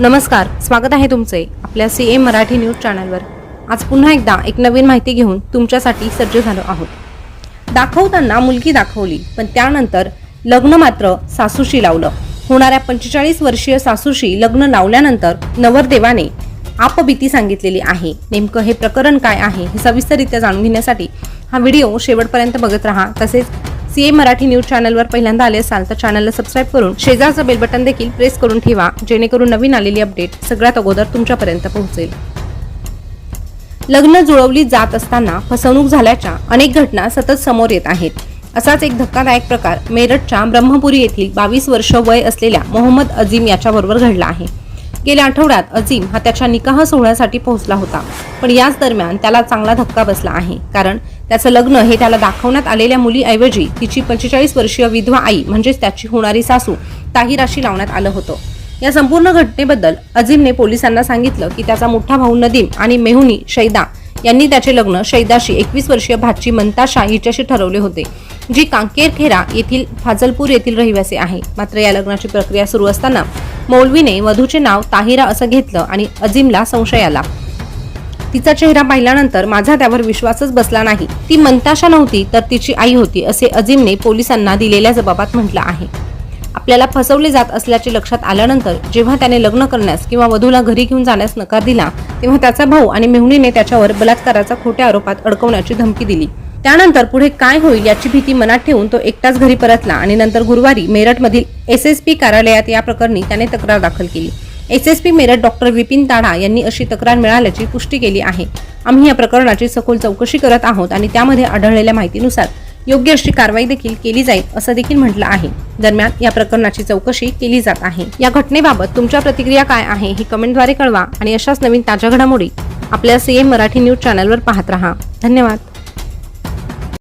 नमस्कार स्वागत आहे तुमचे आपल्या सी एम मराठी न्यूज चॅनलवर. आज पुन्हा एकदा एक नवीन माहिती घेऊन तुमच्यासाठी सज्ज झालो आहोत. दाखवताना मुलगी दाखवली पण त्यानंतर लग्न मात्र सासूशी लावलं. होणाऱ्या पंचेचाळीस वर्षीय सासूशी लग्न लावल्यानंतर नवरदेवाने आपबीती सांगितलेली आहे. नेमकं हे प्रकरण काय आहे हे सविस्तररित्या जाणून घेण्यासाठी हा व्हिडिओ शेवटपर्यंत बघत राहा. तसेच सीए मराठी न्यूज चॅनलवर पहिल्यांदा आले असाल तर चॅनलला सबस्क्राईब करून शेजारचं बेल बटन देखील प्रेस करून ठेवा जेणेकरून नवीन आलेली अपडेट सगळ्यात अगोदर तुमच्यापर्यंत पोहोचेल. लग्न जुळवली जात असताना फसवणूक झाल्याच्या अनेक घटना सतत समोर येत आहेत. असाच एक धक्कादायक प्रकार मेरठच्या ब्रह्मपुरी येथील बावीस वर्ष वय असलेल्या मोहम्मद अजीम याच्याबरोबर घडला आहे. गेल्या आठवड्यात अजीम हा त्याच्या निकाह सोहळ्यासाठी पोहोचला होता. पण याच दरम्यान त्याला चांगला धक्का बसला आहे. कारण त्याचं लग्न हे त्याला दाखवण्यात आलेल्या मुलीऐवजी तिची पंचेचाळीस वर्षीय विधवा आई म्हणजेच त्याची होणारी सासू ताहिराशी लावण्यात आलं होतं. या संपूर्ण घटनेबद्दल अजीमने पोलिसांना सांगितलं की त्याचा मोठा भाऊ नदीम आणि मेहुनी शैदा यांनी त्याचे लग्न शैदाशी एकवीस वर्षीय भाची मंताशा हिच्याशी ठरवले होते जी कांकेरखेरा येथील फाजलपूर येथील रहिवासी आहे. मात्र या लग्नाची प्रक्रिया सुरू असताना मौलवीने वधूचे नाव ताहिरा असं घेतलं आणि अजिमला संशय आला. तिचा चेहरा पाहिल्यानंतर माझा त्यावर विश्वासच बसला नाही. ती मंताशा नव्हती तर तिची आई होती असे अजिमने पोलिसांना दिलेल्या जबाबात म्हटलं आहे. आपल्याला फसवले जात असल्याचे लक्षात आल्यानंतर जेव्हा त्याने लग्न करण्यास किंवा वधूला घरी घेऊन जाण्यास नकार दिला तेव्हा त्याचा भाऊ आणि मेहुणीने त्याच्यावर बलात्काराचा खोट्या आरोपात अडकवण्याची धमकी दिली. त्यानंतर पुढे काय होईल याची भीती मनात ठेवून तो एकटाच घरी परतला आणि नंतर गुरुवारी मेरठमधील एस एस पी कार्यालयात या प्रकरणी त्याने तक्रार दाखल केली. S S P Meerut doctor Vipin Tada यांनी अशी तक्रार मिळाल्याची पुष्टी केली आहे. आम्ही या प्रकरणाची सखोल चौकशी करत आहोत आणि त्यामध्ये आढळलेल्या माहितीनुसार योग्य अशी कारवाई देखील केली जाईल असं देखील म्हटलं आहे. दरम्यान या प्रकरणाची चौकशी केली जात आहे. या घटनेबाबत तुमच्या प्रतिक्रिया काय आहे ही कमेंटद्वारे कळवा आणि अशाच नवीन ताज्या घडामोडी आपल्या सीएम मराठी न्यूज चॅनलवर पाहत राहा. धन्यवाद.